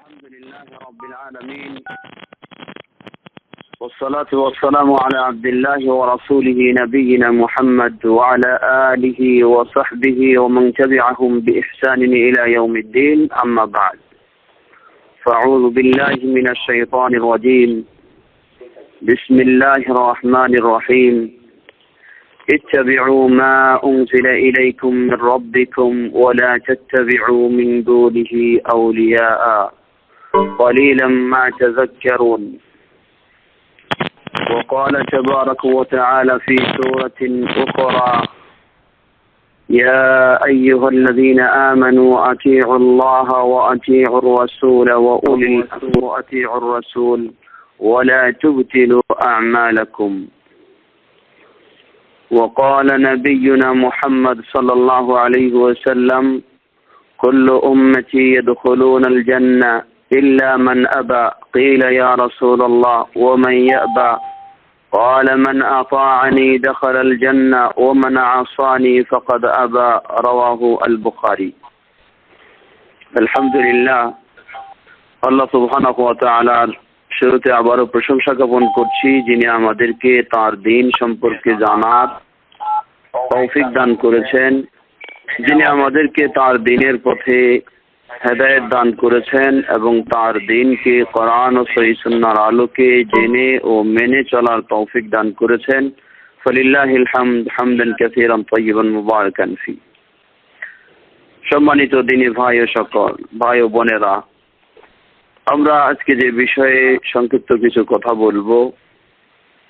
الحمد لله رب العالمين والصلاة والسلام على عبد الله ورسوله نبينا محمد وعلى آله وصحبه ومن تبعهم بإحسان إلى يوم الدين أما بعد. فأعوذ بالله من الشيطان الرجيم. بسم الله الرحمن الرحيم. اتبعوا ما أنزل إليكم من ربكم ولا تتبعوا من دونه أولياء. قليلا ما تذكرون. وقال تبارك وتعالى في سورة أخرى يا أيها الذين آمنوا أطيعوا الله وأطيعوا الرسول وأولي الأمر أطيعوا الرسول ولا تبتلوا أعمالكم. وقال نبينا محمد صلى الله عليه وسلم كل أمتي يدخلون الجنة إلا من أبى قيل يا رسول الله ومن يأبى قال من أطاعني دخل الجنة ومن عصاني فقد أبى رواه البخاري الحمد لله আল্লাহ সুবহানাহু ওয়া তাআলার শুরুতে আবারও প্রশংসা জ্ঞাপন করছি যিনি আমাদেরকে তার দিন সম্পর্কে জানার তৌফিক দান করেছেন যিনি আমাদেরকে তার দিনের পথে হেদায়েত দান করেছেন এবং তার দিনকে কোরআন ও সহি সুন্নাহর আলোকে জেনে ও মেনে চলার তৌফিক দান করেছেন। ফলিল্লাহিল হামদ, হামদান কাসীরান তাইয়িবান মুবারাকান ফি। সম্মানিত দিনী ভাই ও সকল, ভাই ও বোনেরা, আমরা আজকে যে বিষয়ে সংক্ষিপ্ত কিছু কথা বলব,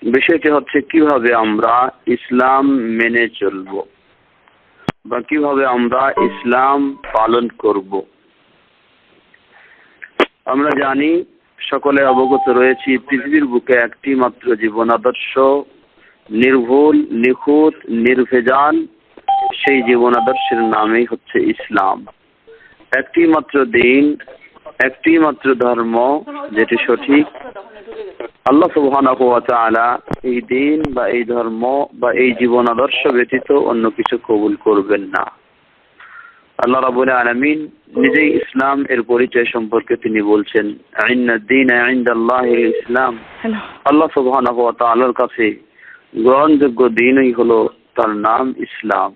বিষয়টি হচ্ছে কীভাবে আমরা ইসলাম মেনে চলব বা কীভাবে আমরা ইসলাম পালন করব। আমরা জানি সকলে অবগত রয়েছি, পৃথিবীর বুকে একটি মাত্র জীবন আদর্শ, নির্ভুল, নিখুঁত, নির্ভেজাল, সেই জীবন আদর্শের নামই হচ্ছে ইসলাম। একটি মাত্র দিন, একটি মাত্র ধর্ম, যেটি সঠিক। আল্লাহ সুবহানাহু ওয়া তাআলা এই দিন বা এই ধর্ম বা এই জীবন আদর্শ ব্যতীত অন্য কিছু কবুল করবেন না। আল্লাহ রাবুল আলামিন নিজেই ইসলাম এর পরিচয় সম্পর্কে তিনি বলছেন ইসলাম আল্লাহ সুবহানাহু ওয়া তাআলার কাছে গ্রহণযোগ্য দিনই হলো তার নাম ইসলাম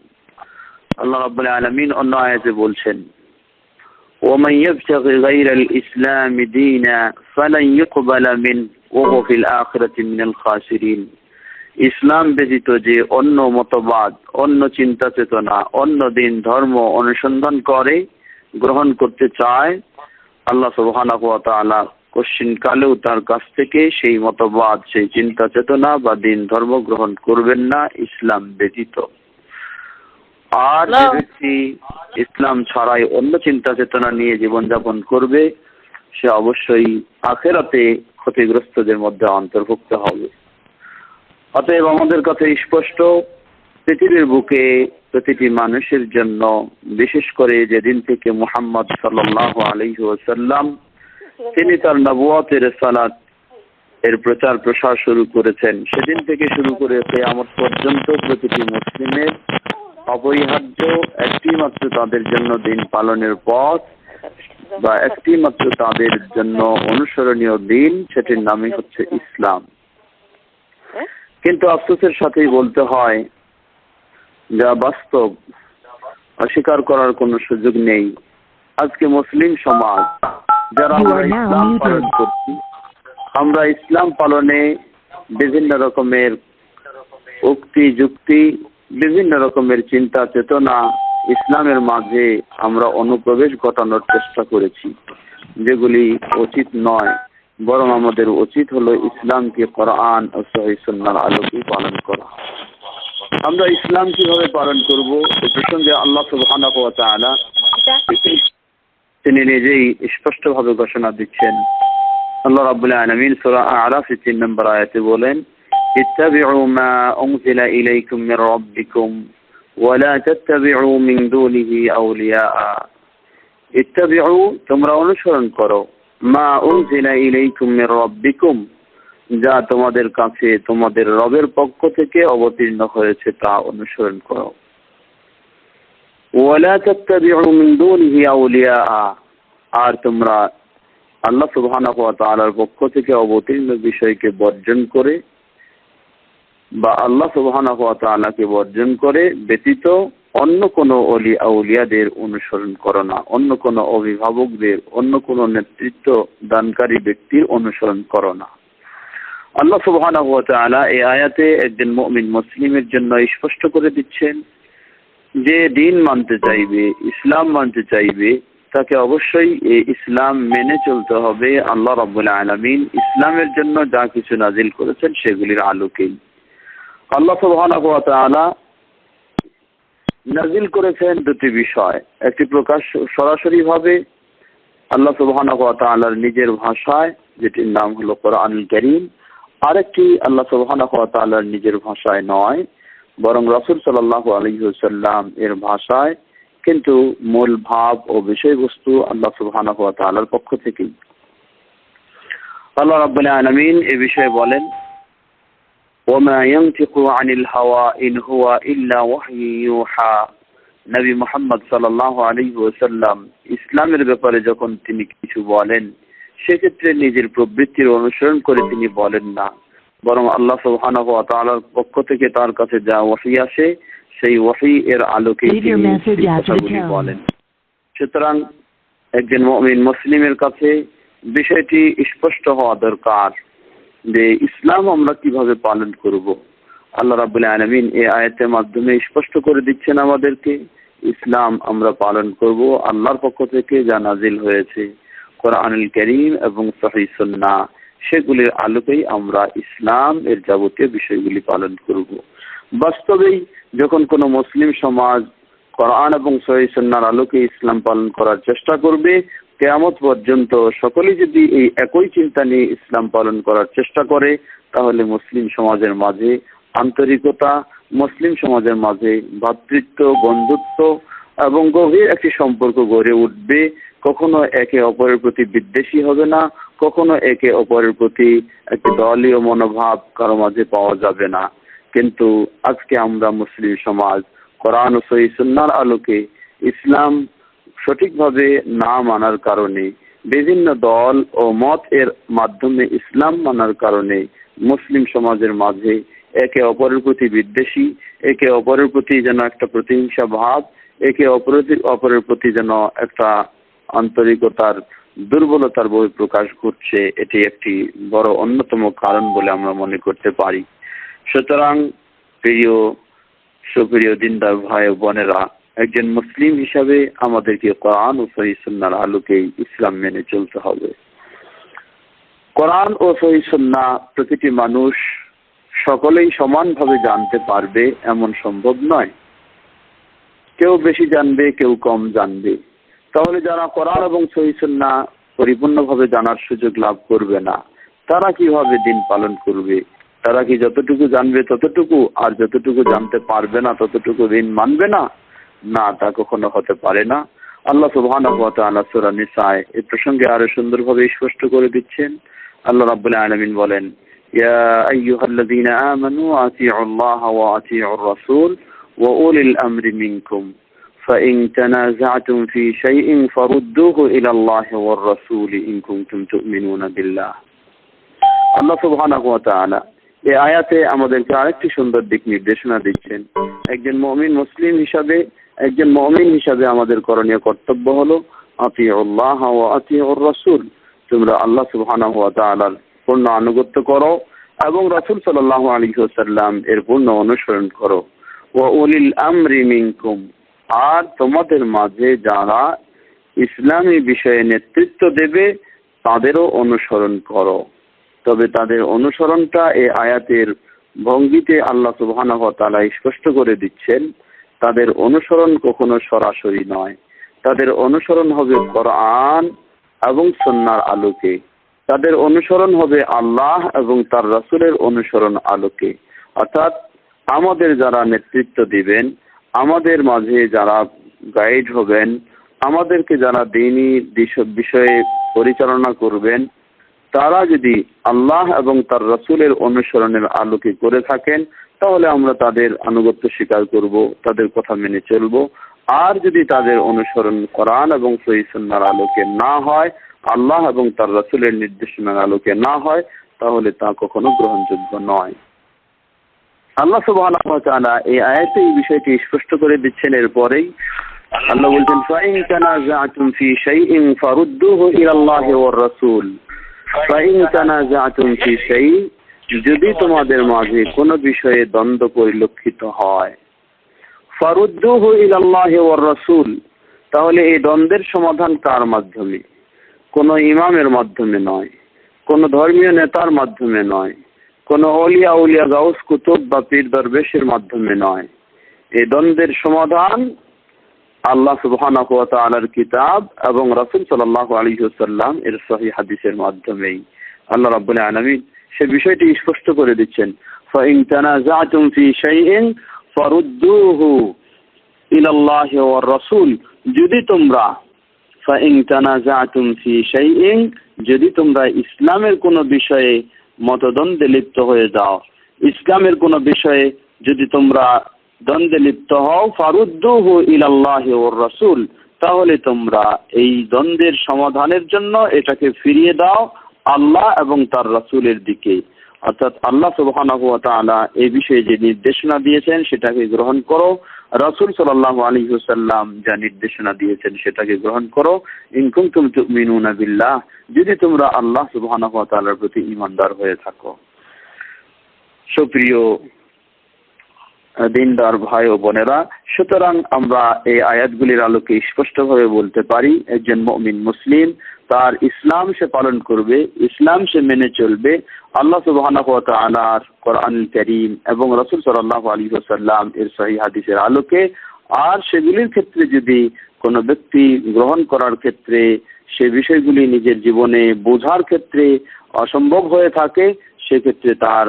আল্লাহ রাবুল আলামিন অন্য আয়াতে বলছেন ومن يبتغي غير الإسلام دينا فلن يقبل منه وهو في الآخرة من الخاسرين ইসলাম ব্যতীত যে অন্য মতবাদ অন্য চিন্তা চেতনা অন্য দিন ধর্ম অনুসন্ধান করে গ্রহণ করতে চায় আল্লাহ সুবহানাহু ওয়া তাআলা কোশ্চিন কালেও তার কাছ থেকে সেই মতবাদ সেই চিন্তা চেতনা বা দিন ধর্ম গ্রহণ করবেন না ইসলাম ব্যতীত। আর যে ব্যক্তি ইসলাম ছাড়াই অন্য চিন্তা চেতনা নিয়ে জীবনযাপন করবে সে অবশ্যই আখেরাতে ক্ষতিগ্রস্তদের মধ্যে অন্তর্ভুক্ত হবে। অতএব আমাদের কথা স্পষ্ট। পৃথিবীর বুকে প্রতিটি মানুষের জন্য, বিশেষ করে যেদিন থেকে মুহাম্মদ সাল্লাহ আলহি ওসাল্লাম তিনি তার নবুয়াতের সালাত, এর প্রচার প্রসার শুরু করেছেন। সেদিন থেকে শুরু করে কেয়ামত পর্যন্ত প্রতিটি মুসলিমের অপরিহার্য একটি মাত্র তাদের জন্য দিন পালনের পথ বা একটি মাত্র তাদের জন্য অনুসরণীয় দিন, সেটির নামই হচ্ছে ইসলাম। কিন্তু আফসোসের সাথেই বলতে হয় যা বাস্তব অস্বীকার করার কোনো সুযোগ নেই। আজকে মুসলিম সমাজ যারা আমরা ইসলাম পালন করছি আমরা ইসলাম পালনে বিভিন্ন রকমের উক্তি যুক্তি বিভিন্ন রকমের চিন্তা চেতনা ইসলামের মাঝে আমরা অনুপ্রবেশ ঘটানোর চেষ্টা করেছি যেগুলি উচিত নয়। বরং আমাদের উচিত হলো ইসলামকে কোরআন ও সহিসার আলোকে পালন করা। আমরা ইসলাম কীভাবে পালন করব? প্রসঙ্গে আল্লাহ সুবহানাহু ওয়া তাআলা তিনি নিজেই স্পষ্টভাবে ঘোষণা দিচ্ছেন। আল্লাহ রাব্বুল আলামিন সূরা আরাফ 3 নম্বর আয়াতে বলেন, ইত্তাবিউ মা উনজিলা ইলাইকুম মির রাব্বিকুম ওয়া লা তাত্তাবিউ মিন দুনিহি আউলিয়া তোমরা অনুসরণ করো। মা উনজিলা ইলাইকুম মির রাব্বিকুম, যা তোমাদের কাছে তোমাদের রবের পক্ষ থেকে অবতীর্ণ হয়েছে তা অনুসরণ করো। ওয়ালা তাত্তাবিউ মিন দুনিহি আউলিয়া, আর তোমরা আল্লাহ সুবহানাহু ওয়া তাআলার পক্ষ থেকে অবতীর্ণ বিষয়কে বর্জন করে বা আল্লাহ সুবহানাহু ওয়া তাআলাকে বর্জন করে ব্যতীত অন্য কোনো অলি আউলিয়াদের অনুসরণ করো না। অন্য কোনো অভিভাবকদের, অন্য কোনো নেতৃত্ব দানকারী ব্যক্তির অনুসরণ করো না। আল্লাহ তাআলা এই আয়াতে একজন মুমিন মুসলিমের জন্য স্পষ্ট করে দিচ্ছেন যে দিন মানতে চাইবে, ইসলাম মানতে চাইবে, তাকে অবশ্যই এই ইসলাম মেনে চলতে হবে। আল্লাহ রাব্বুল আলামিন ইসলামের জন্য যা কিছু নাজিল করেছেন সেগুলির আলোকেই। আল্লাহ তাআলা নাজিল করেছেন দুটি বিষয়। একটি প্রকাশ সরাসরি ভাবে আল্লাহ তাআলার নিজের ভাষায়, যেটির নাম হলো কোরআনুল কারীম। আরেকটি আল্লাহ তাআলার নিজের ভাষায় নয়, বরং রসুল সাল্লাল্লাহু আলাইহি ওয়াসাল্লাম এর ভাষায়, কিন্তু মূল ভাব ও বিষয়বস্তু আল্লাহ তাআলার পক্ষ থেকেই। আল্লাহ রাব্বুল আলামিন এ বিষয়ে বলেন ওমা ইয়াংতিকু আনিল হাওয়া ইন হুয়া ইল্লা ওয়াহিউহা নবী মোহাম্মদ সাল্লাহ আলী ওসাল্লাম ইসলামের ব্যাপারে যখন তিনি কিছু বলেন সেক্ষেত্রে নিজের প্রবৃত্তির অনুসরণ করে তিনি বলেন না। বরং আল্লাহ সুবহান তাআলার পক্ষ থেকে তার কাছে যা ওয়াহি আসে সেই ওয়াহি এর আলোকে তিনি বলেন। সুতরাং একজন মুমিন মুসলিমের কাছে বিষয়টি স্পষ্ট হওয়া দরকার। যে ইসলাম আমরা কীভাবে পালন করব? আল্লাহ রাবুল আলমিন এই আয়াতের মাধ্যমে স্পষ্ট করে দিচ্ছেন আমাদেরকে, ইসলাম আমরা পালন করব, আল্লাহর পক্ষ থেকে যা নাজিল হয়েছে, কোরআনুল করিম এবং সহি সুন্নাহ সেগুলির আলোকেই আমরা ইসলাম এর যাবতীয় বিষয়গুলি পালন করব। বাস্তবেই যখন কোনো মুসলিম সমাজ কোরআন এবং সহি সুন্নাহর আলোকে ইসলাম পালন করার চেষ্টা করবে কেয়ামত পর্যন্ত সকলে যদি এই একই চিন্তা নিয়ে ইসলাম পালন করার চেষ্টা করে, তাহলে মুসলিম সমাজের মাঝে আন্তরিকতা, মুসলিম সমাজের মাঝে ভ্রাতৃত্ব বন্ধুত্ব এবং গভীর একটি সম্পর্ক গড়ে উঠবে। কখনো একে অপরের প্রতি বিদ্বেষী হবে না, কখনো একে অপরের প্রতি একটি দলীয় মনোভাব কারও মাঝে পাওয়া যাবে না। কিন্তু আজকে আমরা মুসলিম সমাজ, কোরআন সহি সুন্নার আলোকে ইসলাম সঠিকভাবে না মানার কারণে বিভিন্ন দল ও মত এর মাধ্যমে ইসলাম মানার কারণে মুসলিম সমাজের মাঝে একে অপরের প্রতি বিদ্বেষী, একে অপরের প্রতি যেন একটা প্রতিহিংসা ভাব, একে অপরের অপরের প্রতি যেন একটা আন্তরিকতার দুর্বলতার বই প্রকাশ ঘটছে এটি একটি বড় অন্যতম কারণ বলে আমরা মনে করতে পারি। সুতরাং প্রিয়, সুপ্রিয় দিনদার ভাই বোনেরা একজন মুসলিম হিসাবে আমাদেরকে কোরআন ও সহি সুন্নার আলোকেই ইসলাম মেনে চলতে হবে। কোরআন ও সহি সুন্না প্রতিটি মানুষ সকলেই সমানভাবে জানতে পারবে এমন সম্ভব নয়। কেউ বেশি জানবে, কেউ কম জানবে। তাহলে যারা কোরআন এবং সহি সুন্না পরিপূর্ণভাবে জানার সুযোগ লাভ করবে না, তারা কীভাবে দিন পালন করবে? তারা কি যতটুকু জানবে ততটুকু, আর যতটুকু জানতে পারবে না ততটুকু ঋণ মানবে না? না তা কখনো হতে পারে না আল্লাহ সুবহানাহু ওয়া তাআলা সূরা নিসায় এই প্রসঙ্গে আরো সুন্দরভাবে স্পষ্ট করে দিচ্ছেন আল্লাহ রাব্বুল আলামিন বলেন ইয়া আইয়ুহাল্লাযীনা আমানু আতিউল্লাহ ওয়া আতিউর রাসূল ওয়া উলিল আমরি মিনকুম فإن تنازعتم في شيء فردوه إلى الله والرسول إن كنتم تؤمنون بالله আল্লাহ সুবহানাহু ওয়া তাআলা এই আয়াতে আমাদেরকে আরেকটি সুন্দর দিক নির্দেশনা দিচ্ছেন একজন মমিন মুসলিম হিসাবে একজন মমিন হিসাবে আমাদের করণীয় কর্তব্য হলো, আতিউল্লাহ ওয়া আতিউর রাসূল। তোমরা আল্লাহ সুবহানাহু ওয়া তাআলার পূর্ণ আনুগত্য করো এবং রাসূল সাল্লাল্লাহু আলাইহি ওয়াসাল্লাম এর পূর্ণ অনুসরণ করো। ওয়া উলিল আমরি মিনকুম। আর তোমাদের মাঝে যারা ইসলামী বিষয়ে নেতৃত্ব দেবে, তাদেরও অনুসরণ করো। তবে তাদের অনুসরণটা এই আয়াতের ভঙ্গিতে আল্লাহ সুবহানাহু ওয়া তাআলা স্পষ্ট করে দিচ্ছেন তাদের অনুসরণ কখনো সরাসরি নয়। তাদের অনুসরণ হবে কোরআন এবং সন্ন্যার আলোকে। তাদের অনুসরণ হবে আল্লাহ এবং তার রাসূলের অনুসরণ আলোকে। অর্থাৎ আমাদের যারা নেতৃত্ব দিবেন, আমাদের মাঝে যারা গাইড হবেন, আমাদেরকে যারা দিনই বিষয়ে পরিচালনা করবেন তারা যদি আল্লাহ এবং তার রসুলের অনুসরণের আলোকে করে থাকেন, তাহলে আমরা তাদের আনুগত্য স্বীকার করব, তাদের কথা মেনে চলব। আর যদি তাদের অনুসরণ করান এবং সহিসন্নার আলোকে না হয়, আল্লাহ এবং তার রসুলের নির্দেশনার আলোকে না হয়, তাহলে তা কখনো গ্রহণযোগ্য নয়। আল্লাহ সুবাহ এই আয়াতে এই বিষয়টি স্পষ্ট করে দিচ্ছেন। এরপরেই আল্লাহ বলছেন, ফাইন তানাজাতুম ফি শাইইন ফারুদ্দুহু ইলাল্লাহি ওয়ার রাসূল। যদি তোমাদের মাঝে কোনো বিষয়ে দ্বন্দ্ব পরিলক্ষিত হয়। ফারুদ্দুহু ইলাল্লাহি ওয়ার রাসূল, তাহলে এই দ্বন্দ্বের সমাধান কার মাধ্যমে? কোন ইমামের মাধ্যমে নয়, কোন ধর্মীয় নেতার মাধ্যমে নয়, কোন অলিয়া উলিয়া গাউস কুতুব বা পীর দরবেশের মাধ্যমে নয়। এই দ্বন্দ্বের সমাধান আল্লাহ সুবহানাহু ওয়া তাআলার কিতাব এবং রাসূল সাল্লাল্লাহু আলাইহি ওয়াসাল্লাম এর সহি হাদিসের মাধ্যমেই। আল্লাহ রাব্বুল আলামিন সে বিষয়টি স্পষ্ট করে দিচ্ছেন। ফাইন তানাজাতুম ফি শাইইন ফারুদ্দুহু ইলাল্লাহি ওয়ার রাসূল। যদি তোমরা ফাইন তানাজাতুম ফি শাইইন, যদি তোমরা ইসলামের কোনো বিষয়ে মতদ্বন্দ্বে লিপ্ত হয়ে যাও, ইসলামের কোনো বিষয়ে যদি তোমরা দ্বন্দ্বে লিপ্ত হও, ফারুদ্দুহু ইলাল্লাহি ওর রাসূল। তাহলে তোমরা এই দ্বন্দ্বের সমাধানের জন্য এটাকে ফিরিয়ে দাও আল্লাহ এবং তার রাসূলের দিকে। অর্থাৎ আল্লাহ সুবহানাহু ওয়া তাআলা এই বিষয়ে যে নির্দেশনা দিয়েছেন, সেটাকে গ্রহণ করো। রাসূল সাল্লাল্লাহু আলাইহি ওয়াসাল্লাম যা নির্দেশনা দিয়েছেন, সেটাকে গ্রহণ করো। ইন কুনতুম তুমিনুনা বিল্লাহ, যদি তোমরা আল্লাহ সুবহানাহু ওয়া তাআলার প্রতি ঈমানদার হয়ে থাকো। সুপ্রিয় দিনদার ভাই ও বোনেরা, সুতরাং আমরা এই আয়াতগুলির আলোকে স্পষ্টভাবে বলতে পারি, একজন মমিন মুসলিম, তার ইসলাম সে পালন করবে, ইসলাম সে মেনে চলবে, আল্লাহ ওয়া কোরআন করিম এবং রাসূল সাল্লাল্লাহু আলী ওয়াসাল্লাম এর সহিহ হাদিসের আলোকে, আর সেগুলির ক্ষেত্রে যদি কোনো ব্যক্তি গ্রহণ করার ক্ষেত্রে সে বিষয়গুলি নিজের জীবনে বোঝার ক্ষেত্রে অসম্ভব হয়ে থাকে, সেক্ষেত্রে তার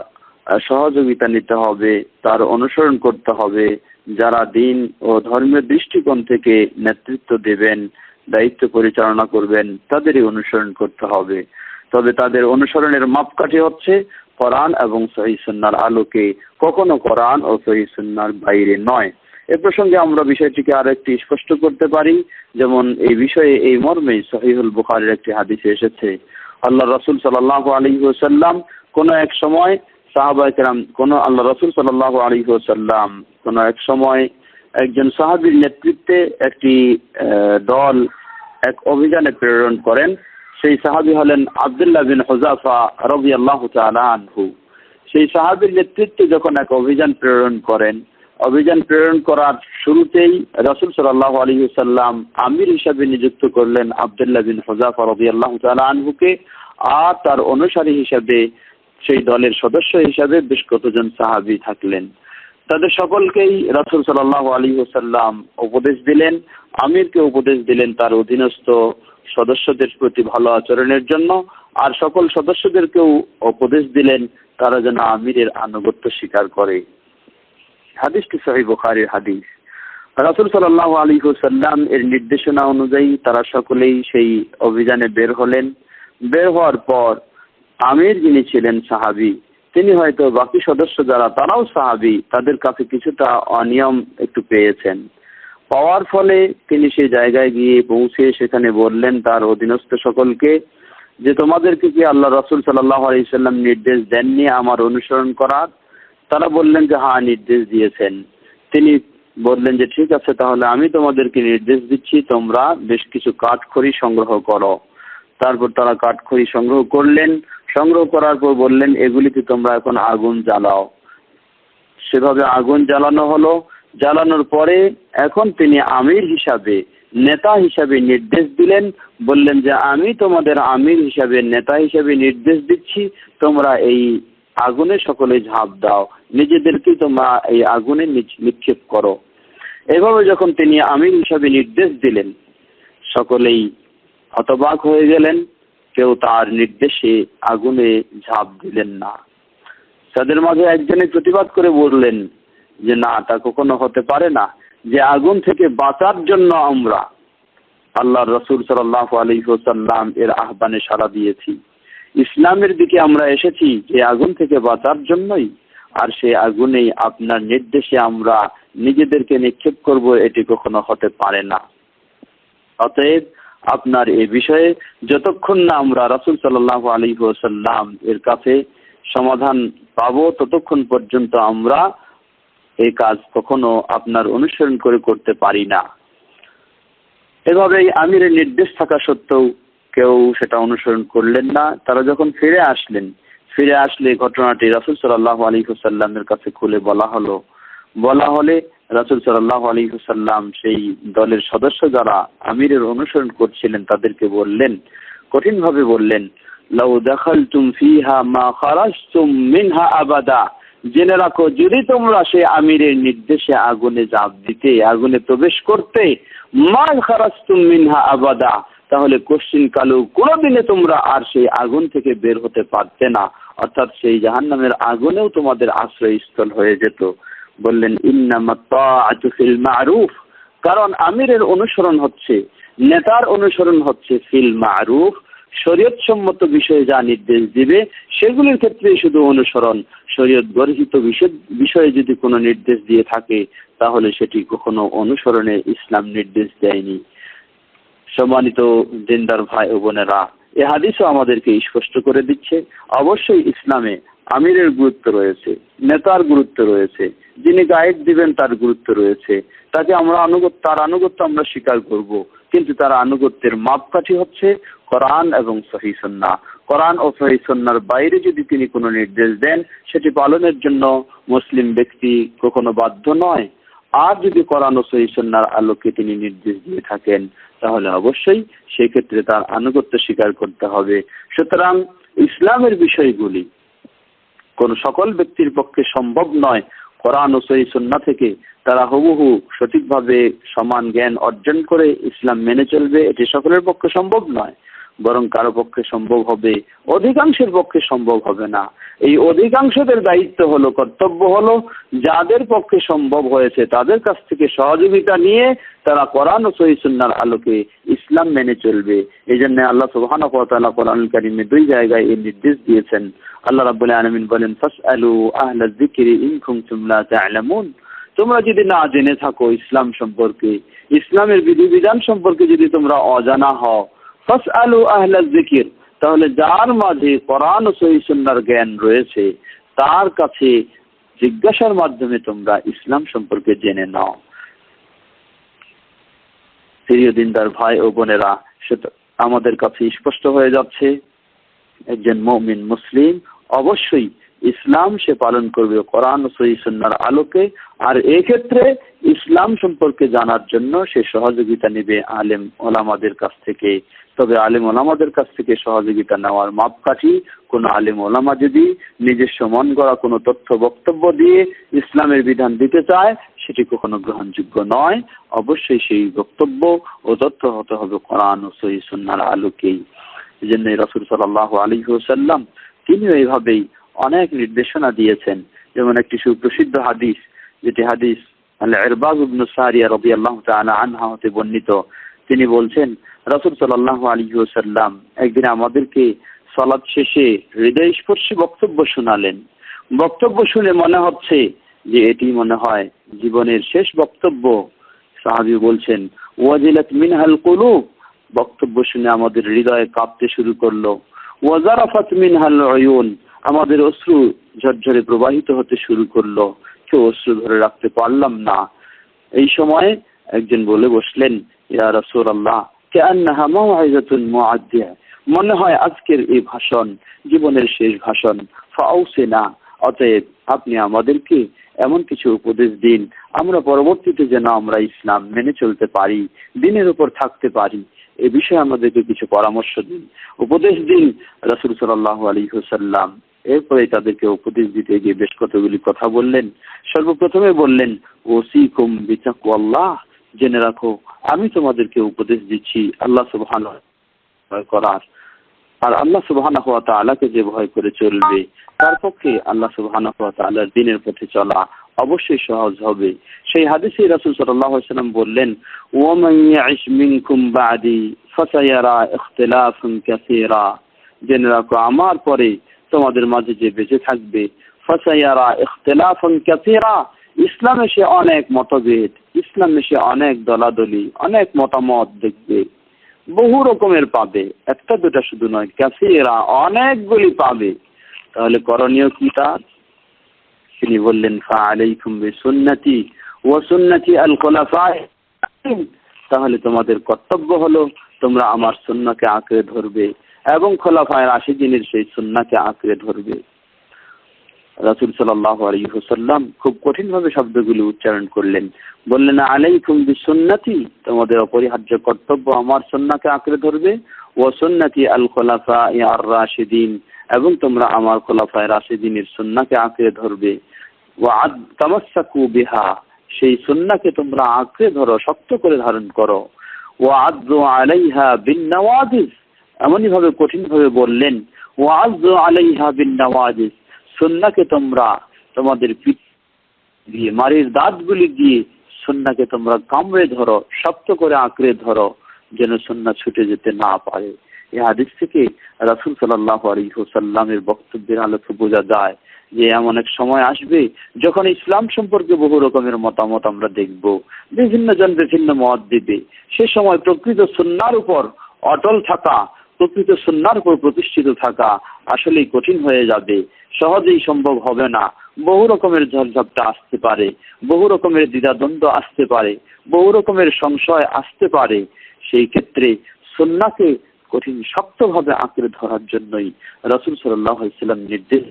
সহযোগিতা নিতে হবে, তার অনুসরণ করতে হবে, যারা দিন ও ধর্মের দৃষ্টিকোণ থেকে নেতৃত্ব দেবেন, দায়িত্ব পরিচালনা করবেন, তাদেরই অনুসরণ করতে হবে। তবে তাদের অনুসরণের মাপকাঠি হচ্ছে কোরআন এবং সহি সুন্নার আলোকে। কখনো কোরআন ও সহি সুন্নার বাইরে নয়। এ প্রসঙ্গে আমরা বিষয়টিকে আর একটি স্পষ্ট করতে পারি। যেমন এই বিষয়ে এই মর্মে সহিহুল বুখারের একটি হাদিসে এসেছে। আল্লাহ রসুল সাল্লাহ আলী সাল্লাম কোনো এক সময় সাহাবাহাম কোন আল্লাহ রসুল সাল্লাহ আলী সাল্লাম কোন এক সময় একজন সাহাবির নেতৃত্বে একটি দল এক অভিযানে প্রেরণ করেন। সেই সাহাবি হলেন আবদুল্লাহ বিন হোজাফা রবি আল্লাহ আনহু। সেই সাহাবির নেতৃত্বে যখন এক অভিযান প্রেরণ করেন, অভিযান প্রেরণ করার শুরুতেই রসুল সাল্লাহ আলী সাল্লাম আমির হিসাবে নিযুক্ত করলেন আবদুল্লাহ বিন হোজাফা রবি আল্লাহ আনহুকে, আর তার অনুসারী হিসাবে সেই দলের সদস্য হিসাবে বেশ কতজন সাহাবি থাকলেন। তাদের সকলকেই রাসুল সাল্লাহ আলী ওসাল্লাম উপদেশ দিলেন। আমিরকে উপদেশ দিলেন তার অধীনস্থ সদস্যদের প্রতি ভালো আচরণের জন্য। আর সকল সদস্যদেরকেও উপদেশ দিলেন, তারা যেন আমিরের আনুগত্য স্বীকার করে। হাদিসটি সহি বুখারির হাদিস। রাসুল সাল্লাহ আলী সাল্লাম এর নির্দেশনা অনুযায়ী তারা সকলেই সেই অভিযানে বের হলেন। বের হওয়ার পর আমির যিনি ছিলেন সাহাবি, তিনি হয়তো বাকি সদস্য যারা, তারাও সাহাবি, তাদের কাছে কিছুটা অনিয়ম একটু পেয়েছেন। পাওয়ার ফলে তিনি সেই জায়গায় গিয়ে পৌঁছে সেখানে বললেন তার অধীনস্থ সকলকে যে, তোমাদেরকে কি আল্লাহ রসুল সাল্লাহ নির্দেশ দেননি আমার অনুসরণ করার? তারা বললেন যে হ্যাঁ নির্দেশ দিয়েছেন। তিনি বললেন যে, ঠিক আছে, তাহলে আমি তোমাদেরকে নির্দেশ দিচ্ছি, তোমরা বেশ কিছু কাঠখড়ি সংগ্রহ করো। তারপর তারা কাঠখড়ি সংগ্রহ করলেন। সংগ্রহ করার পর বললেন এগুলিতে তোমরা এখন আগুন জ্বালাও। সেভাবে আগুন জ্বালানো হলো। জ্বালানোর পরে এখন তিনি আমির হিসাবে, নেতা হিসাবে নির্দেশ দিলেন। বললেন যে, আমি তোমাদের আমির হিসাবে, নেতা হিসাবে নির্দেশ দিচ্ছি। তোমরা এই আগুনে সকলে ঝাঁপ দাও। নিজেদেরকে তোমরা এই আগুনে নিক্ষেপ করো। এভাবে যখন তিনি আমির হিসাবে নির্দেশ দিলেন, সকলেই হতবাক হয়ে গেলেন। কেউ তার নির্দেশে আগুনে ঝাঁপ দিলেন না। তাদের মাঝে একজনে প্রতিবাদ করে বললেন যে, না, তা কখনো হতে পারে না যে আগুন থেকে বাঁচার জন্য আমরা আল্লাহ রসুল সাল্লাহ আলী আলহিহসাল্লাম এর আহ্বানে সাড়া দিয়েছি। ইসলামের দিকে আমরা এসেছি যে আগুন থেকে বাঁচার জন্যই, আর সে আগুনেই আপনার নির্দেশে আমরা নিজেদেরকে নিক্ষেপ করব, এটি কখনো হতে পারে না। অতএব আপনার এ বিষয়ে যতক্ষণ না আমরা রাসুল সাল্লাহ আলী সাল্লাম এর কাছে সমাধান পাবো, ততক্ষণ পর্যন্ত আমরা এই কাজ কখনো আপনার অনুসরণ করে করতে পারি না। এভাবেই আমিরের নির্দেশ থাকা সত্ত্বেও কেউ সেটা অনুসরণ করলেন না। তারা যখন ফিরে আসলেন, ফিরে আসলে ঘটনাটি রাসুল সাল্লাহ আলী হুসাল্লামের কাছে খুলে বলা হলো। বলা হলে রাসুল সাল্লাহ আলী হুসাল্লাম সেই দলের সদস্য যারা আমিরের অনুসরণ করছিলেন তাদেরকে বললেন, কঠিনভাবে বললেন, লাউ দেখাল তুম ফিহা মা খারাজ তুম মিনহা আবাদা। জেনে রাখো, যদি তোমরা সে আমিরের নির্দেশে আগুনে জাপ দিতে, আগুনে প্রবেশ করতে, মা খারাজ তুম মিনহা আবাদা, তাহলে কোশ্চিন কালু কোনোদিনে তোমরা আর সেই আগুন থেকে বের হতে পারতে না, অর্থাৎ সেই জাহান্নামের আগুনেও তোমাদের আশ্রয়স্থল হয়ে যেত। বললেন ইন্নামাতিল মারুফ। কারণ আমিরের অনুসরণ হচ্ছে, নেতার অনুসরণ হচ্ছে ফিল মারুফ। শরীয়ত সম্মত বিষয়ে যা নির্দেশ দিবে, সেগুলির ক্ষেত্রে শুধু অনুসরণ। শরীয়ত গর্হিত বিষয়ে যদি কোনো নির্দেশ দিয়ে থাকে, তাহলে সেটি কখনো অনুসরণে ইসলাম নির্দেশ দেয়নি। সম্মানিত দিনদার ভাই ও বোনেরা, এ হাদিসও আমাদেরকে স্পষ্ট করে দিচ্ছে, অবশ্যই ইসলামে আমিরের গুরুত্ব রয়েছে, নেতার গুরুত্ব রয়েছে। যিনি গাইড দিবেন তার গুরুত্ব রয়েছে। তাকে আমরা আনুগত্য তার আনুগত্য আমরা স্বীকার করব। কিন্তু তার আনুগত্যের মাপকাঠি হচ্ছে কোরআন এবং সহি সন্না কোরআন ও সহি সন্ন্যার বাইরে যদি তিনি কোনো নির্দেশ দেন, সেটি পালনের জন্য মুসলিম ব্যক্তি কখনো বাধ্য নয়। আর যদি কোরআন ও সহি সন্ন্যার আলোকে তিনি নির্দেশ দিয়ে থাকেন, তাহলে অবশ্যই সেই ক্ষেত্রে তার আনুগত্য স্বীকার করতে হবে। সুতরাং ইসলামের বিষয়গুলি কোন সকল ব্যক্তির পক্ষে সম্ভব নয়। কোরআন ও সহি সন্না থেকে তারা হুবহু সঠিকভাবে সমান জ্ঞান অর্জন করে ইসলাম মেনে চলবে, এটি সকলের পক্ষে সম্ভব নয়। বরং কারও পক্ষে সম্ভব হবে, অধিকাংশের পক্ষে সম্ভব হবে না। এই অধিকাংশদের দায়িত্ব হলো, কর্তব্য হলো, যাদের পক্ষে সম্ভব হয়েছে, তাদের কাছ থেকে সহযোগিতা নিয়ে তারা কোরআন ও সহিসুন্নার আলোকে ইসলাম মেনে চলবে। এই জন্য আল্লাহ সুবাহান কোরআন কারিমে দুই জায়গায় এই নির্দেশ দিয়েছেন। আল্লাহ রাবুল আলমিন বলেন আলু তুমলা তোমরা যদি না জেনে থাকো ইসলাম সম্পর্কে, ইসলামের বিধিবিধান সম্পর্কে যদি তোমরা অজানা হও আলু আহলা জিকির তাহলে যার মাঝে কোরআন ও সহিসুন্নার জ্ঞান রয়েছে, তার কাছে জিজ্ঞাসার মাধ্যমে তোমরা ইসলাম সম্পর্কে জেনে নাও। প্রিয় দিনদার ভাই ও বোনেরা সেটা আমাদের কাছে স্পষ্ট হয়ে যাচ্ছে, একজন মমিন মুসলিম অবশ্যই ইসলাম সে পালন করবে, কোরআন ও আলোকে। আর এক্ষেত্রে ইসলাম সম্পর্কে জানার জন্য সে সহযোগিতা নেবে আলেম ওলামাদের কাছ থেকে। তবে আলেম ওলামাদের কাছ থেকে সহযোগিতা নেওয়ার মাপকাঠি কোন আলেম ওলামা যদি নিজস্ব মন গড়া কোনো তথ্য, বক্তব্য দিয়ে ইসলামের বিধান দিতে চায়, সেটি কখনো গ্রহণযোগ্য নয়। অবশ্যই সেই বক্তব্য ও তথ্য হতে হবে কোরআন ও সহি সন্ন্যার আলোকেই। এই জন্য রসুল সাল্লাহ আলী সাল্লাম তিনিও এইভাবেই অনেক নির্দেশনা দিয়েছেন। যেমন একটি সুপ্রসিদ্ধ হাদিস, যেটি হাদিস এরবাজ ইবনু সারিয়া রবি আল্লাহ আনহা হতে বর্ণিত। তিনি বলছেন, রসুল সাল্লাহ আলী সাল্লাম একদিন আমাদেরকে সলাদ শেষে হৃদয় স্পর্শী বক্তব্য শোনালেন। বক্তব্য শুনে মনে হচ্ছে যে এটি মনে হয় জীবনের শেষ বক্তব্য। সাহাবি বলছেন, ওয়াজিলাত মিনহাল কুলুব। বক্তব্য শুনে আমাদের হৃদয়ে কাঁপতে শুরু করল। ওয়াজারাফাত মিনহাল অয়ুন আমাদের অশ্রু ঝরঝরে প্রবাহিত হতে শুরু করল। কেউ অশ্রু ধরে রাখতে পারলাম না। এই সময় একজন বলে বসলেন, ইয়া রসুল আল্লাহ মনে হয় আজকের এই ভাষণ জীবনের শেষ ভাষণ। ফাউসে না অতএব আপনি আমাদেরকে এমন কিছু উপদেশ দিন। আমরা পরবর্তীতে যেন আমরা ইসলাম মেনে চলতে পারি, দিনের উপর থাকতে পারি। এ বিষয়ে আমাদেরকে কিছু পরামর্শ দিন। উপদেশ দিন রাসুল সাল্লাহ আলী হুসাল্লাম এরপরে তাদেরকে উপদেশ দিতে গিয়ে বেশ কতগুলি কথা বললেন। সর্বপ্রথমে বললেন ওসি কুম বিচাকু জেনে রাখো, আমি তোমাদেরকে উপদেশ দিচ্ছি আল্লাহ সুবহান করার। আর আল্লাহ সুবহান হওয়া তালাকে যে ভয় করে চলবে, তার পক্ষে আল্লাহ সুবহান হওয়া তালার দিনের পথে চলা অবশ্যই সহজ হবে। সেই হাদিসে রাসুল সাল্লাম বললেন জেনে রাখো, আমার পরে তোমাদের মাঝে যে বেঁচে থাকবে। ফসাইয়ারা ইখতলাফুন কাসীরা। ইসলামে সে অনেক মতভেদ, ইসলামে সে অনেক দলাদলি, অনেক মতামত দেখবে। বহু রকমের পাবে, একটা দুটা শুধু নয় ক্যাসিরা অনেকগুলি পাবে। তাহলে করণীয় কি তার? তিনি বললেন ফা আলাইকুম সুন্নতি ও সুন্নতি আল খোলাফায় তাহলে তোমাদের কর্তব্য হলো, তোমরা আমার সুন্নাকে আঁকড়ে ধরবে। এবং খোলাফায় রাশিদিনের সেই সুন্নাকে আঁকড়ে ধরবে। রাসুল সাল্লাহ আলহিহসাল্লাম খুব কঠিনভাবে শব্দগুলি উচ্চারণ করলেন। বললেন, আলাইকুম বিসুন্নাতি, তোমাদের অপরিহার্য কর্তব্য আমার সন্নাকে আঁকড়ে ধরবে। ও সন্নাতি আল খোলাফা আর রাশিদিন এবং তোমরা আমার খোলাফায় রাশিদিনের সন্নাকে আঁকড়ে ধরবে। ও আদ তামাসাকু বিহা, সেই সন্নাকে তোমরা আঁকড়ে ধরো, শক্ত করে ধারণ করো। ও আদ আলাইহা বিন নওয়াজিস এমনই ভাবে কঠিন ভাবে বললেন ও আজ আলাইহা বিন নওয়াজিস সন্নাকে তোমরা তোমাদের পিঠ দিয়ে মারির দাঁতগুলি দিয়ে সন্নাকে তোমরা কামড়ে ধরো, শক্ত করে আঁকড়ে ধরো, যেন সন্না ছুটে যেতে না পারে। এই হাদিস থেকে রাসুল সাল্লাহ আলহিহসাল্লামের বক্তব্যের আলোকে বোঝা যায় যে এমন এক সময় আসবে যখন ইসলাম সম্পর্কে বহু রকমের মতামত আমরা দেখব। বিভিন্ন জন বিভিন্ন মত দিবে। সে সময় প্রকৃত সন্ন্যার উপর অটল থাকা প্রকৃত সন্ন্যার উপর প্রতিষ্ঠিত থাকা আসলেই কঠিন হয়ে যাবে। সহজেই সম্ভব হবে না। বহু রকমের ঝড়ঝাপটা আসতে পারে, বহু রকমের দ্বিধাদ্বন্দ্ব আসতে পারে, বহু রকমের সংশয় আসতে পারে। সেই ক্ষেত্রে সন্নাকে কঠিন শক্তভাবে আঁকড়ে ধরার জন্যই রসুল সাল্লাম নির্দেশ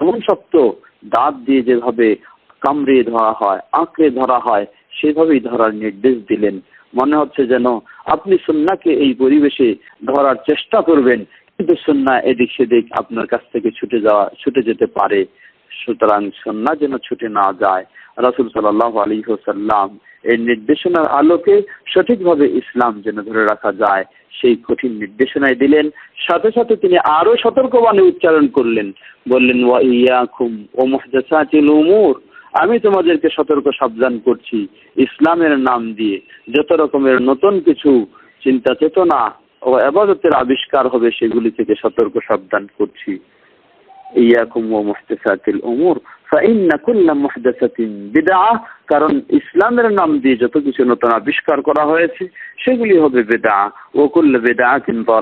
এমন শক্ত দাঁত দিয়ে যেভাবে কামড়ে ধরা হয়, আঁকড়ে ধরা হয়, সেভাবেই ধরার নির্দেশ দিলেন মনে হচ্ছে যেন আপনি সন্নাকে এই পরিবেশে ধরার চেষ্টা করবেন, কিন্তু সন্না এদিক সেদিক আপনার কাছ থেকে ছুটে যাওয়া, ছুটে যেতে পারে। সুতরাং সন্না যেন ছুটে না যায়, রাসুল সাল্লাহ আলী হোসাল্লাম এর নির্দেশনার আলোকে সঠিকভাবে ইসলাম যেন ধরে রাখা যায়, সেই কঠিন নির্দেশনায় দিলেন। সাথে সাথে তিনি আরও সতর্কবাণী উচ্চারণ করলেন। বললেন, ওয়া ইয়াকুম ও মুহদাসাতিল উমুর। আমি তোমাদেরকে সতর্ক সাবধান করছি ইসলামের নাম দিয়ে। যত রকমের নতুন কিছু চিন্তা চেতনা ও আবাদতের আবিষ্কার হবে, সেগুলি থেকে সতর্ক সাবধান করছি। ইয়াকুম ও মুহদাসাতিল উমুর। কারণ ইসলামের নাম দিয়ে যত কিছু নতুন আবিষ্কার করা হয়েছে, সেগুলি হবে বেদা ও করলে বেদা কিন্তু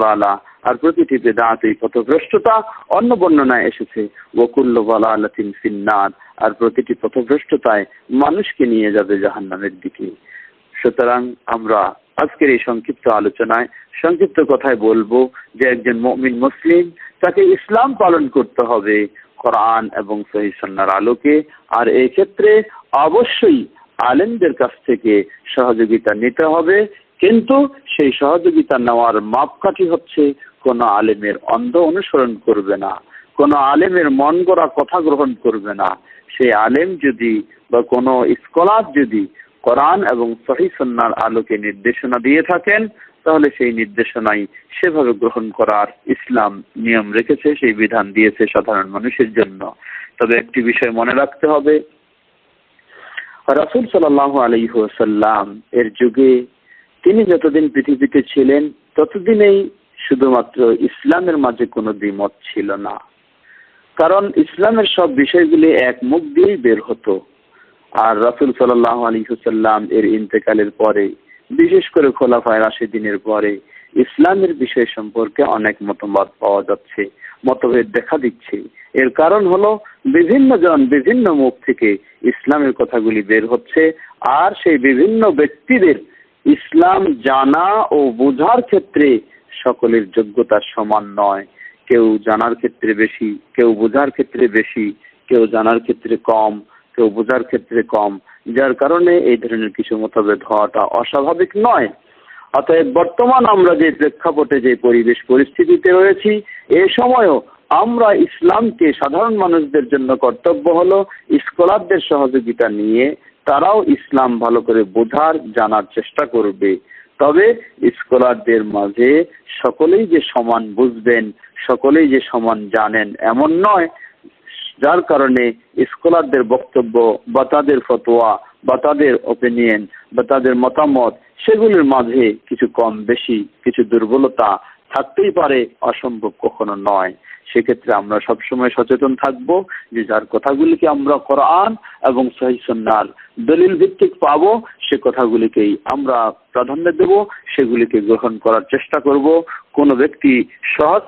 আর প্রতিটি বেদাতেই পথভ্রষ্টতা অন্য বর্ণনায় এসেছে। ওকুল্ল বালালাতিন ফিন্নার, আর প্রতিটি পথভ্রষ্টতায় মানুষকে নিয়ে যাবে জাহান্নামের দিকে। সুতরাং আমরা আজকের এই সংক্ষিপ্ত আলোচনায় সংক্ষিপ্ত কথায় বলব যে একজন মমিন মুসলিম তাকে ইসলাম পালন করতে হবে কোরআন এবং সহি সন্ন্যার আলোকে, আর এই ক্ষেত্রে অবশ্যই আলেমদের কাছ থেকে সহযোগিতা নিতে হবে, কিন্তু সেই সহযোগিতা নেওয়ার মাপকাঠি হচ্ছে কোন আলেমের অন্ধ অনুসরণ করবে না, কোন আলেমের মন গড়া কথা গ্রহণ করবে না। সেই আলেম যদি বা কোনো স্কলার যদি কোরআন এবং সহি সন্ন্যার আলোকে নির্দেশনা দিয়ে থাকেন, তাহলে সেই নির্দেশনাই সেভাবে গ্রহণ করার ইসলাম নিয়ম রেখেছে, সেই বিধান দিয়েছে সাধারণ মানুষের জন্য। তবে একটি বিষয় মনে রাখতে হবে, রাসুল সাল্লাহ আলহ্লাম এর যুগে তিনি যতদিন পৃথিবীতে ছিলেন, ততদিনেই শুধুমাত্র ইসলামের মাঝে কোনো দ্বিমত ছিল না। কারণ ইসলামের সব বিষয়গুলি এক মুখ দিয়েই বের হতো। আর রাসুল সাল্লাহ আলী হুসাল্লাম এর ইন্তেকালের পরে, বিশেষ করে খোলাফায় রাশিদিনের পরে, ইসলামের বিষয় সম্পর্কে অনেক মতবাদ পাওয়া যাচ্ছে, মতভেদ দেখা দিচ্ছে। এর কারণ হলো বিভিন্ন জন বিভিন্ন মুখ থেকে ইসলামের কথাগুলি বের হচ্ছে, আর সেই বিভিন্ন ব্যক্তিদের ইসলাম জানা ও বোঝার ক্ষেত্রে সকলের যোগ্যতা সমান নয়। কেউ জানার ক্ষেত্রে বেশি, কেউ বোঝার ক্ষেত্রে বেশি, কেউ জানার ক্ষেত্রে কম, কেউ বোঝার ক্ষেত্রে কম। যার কারণে এই ধরনের কিছু মতভেদ হওয়াটা অস্বাভাবিক নয়। অতএব বর্তমান আমরা যে প্রেক্ষাপটে যে পরিবেশ পরিস্থিতিতে রয়েছি, এ সময়ও আমরা ইসলামকে সাধারণ মানুষদের জন্য কর্তব্য হলো স্কলারদের সহযোগিতা নিয়ে তারাও ইসলাম ভালো করে বোঝার, জানার চেষ্টা করবে। তবে স্কলারদের মাঝে সকলেই যে সমান বুঝবেন, সকলেই যে সমান জানেন, এমন নয়। যার কারণে স্কলারদের বক্তব্য বা তাদের ফতোয়া বা তাদের ওপিনিয়ন বা তাদের মতামত, সেগুলির মাঝে কিছু কম বেশি, কিছু দুর্বলতা থাকতেই পারে, অসম্ভব কখনো নয়। সেক্ষেত্রে আমরা সবসময় সচেতন থাকব যে যার কথাগুলিকে আমরা কোরআন এবং সহি সন্ন্যার দলিল ভিত্তিক পাব, সে কথাগুলিকেই আমরা প্রাধান্য দেব, সেগুলিকে গ্রহণ করার চেষ্টা করব। কোনো ব্যক্তি সহজ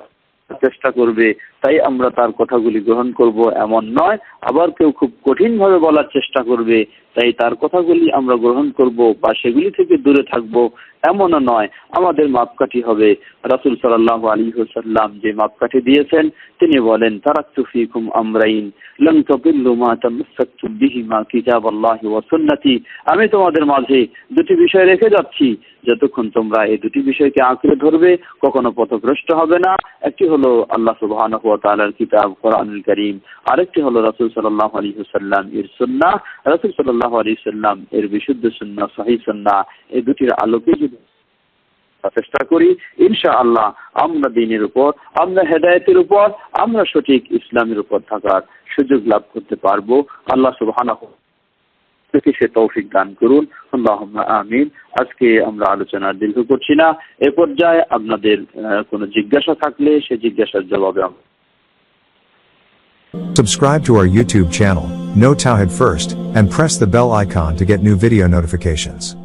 চেষ্টা করবে, তাই আমরা তার কথাগুলি গ্রহণ করব এমন নয়। আবার কেউ খুব কঠিন ভাবে বলার চেষ্টা করবে, তাই তার কথাগুলি আমরা গ্রহণ করব বা সেগুলি থেকে দূরে থাকব। এমনও নয়, আমাদের মাপকাঠি হবে। রাসুল সাল্লাহ আলী সাল্লাম যে মাপকাঠি দিয়েছেন, তিনি বলেন, তারাক্তু ফিকুম আমরাইন আমি তোমাদের মাঝে দুটি বিষয় রেখে যাচ্ছি। যতক্ষণ তোমরা এই দুটি বিষয়কে আঁকড়ে ধরবে, কখনো পথভ্রষ্ট হবে না। একটি হলো আল্লাহ তাআলার কিতাব, কোরআনুল কারীম। আরেকটি হলো রাসূল সাল্লাল্লাহু আলাইহি হুসাল্লাম এর সুন্নাহ। রাসূল সাল্লাল্লাহু আলাইহি সাল্লাম এর বিশুদ্ধ সুন্নাহ, সহিহ সুন্নাহ। এই দুটির আলোকে চেষ্টা করি ইনশা আল্লাহ আমরা দিনের উপর আমরা হেদায়তের উপর আমরা সঠিক ইসলামের উপর থাকার সুযোগ লাভ করতে পারব। আল্লাহ থেকে সে তৌফিক দান করুন। আমিন। আজকে আমরা আলোচনা দীর্ঘ করছি না। এ পর্যায়ে আপনাদের কোনো জিজ্ঞাসা থাকলে সে জিজ্ঞাসার জবাবে Subscribe to our YouTube channel, No Towhead First, and press the bell icon to get new video notifications.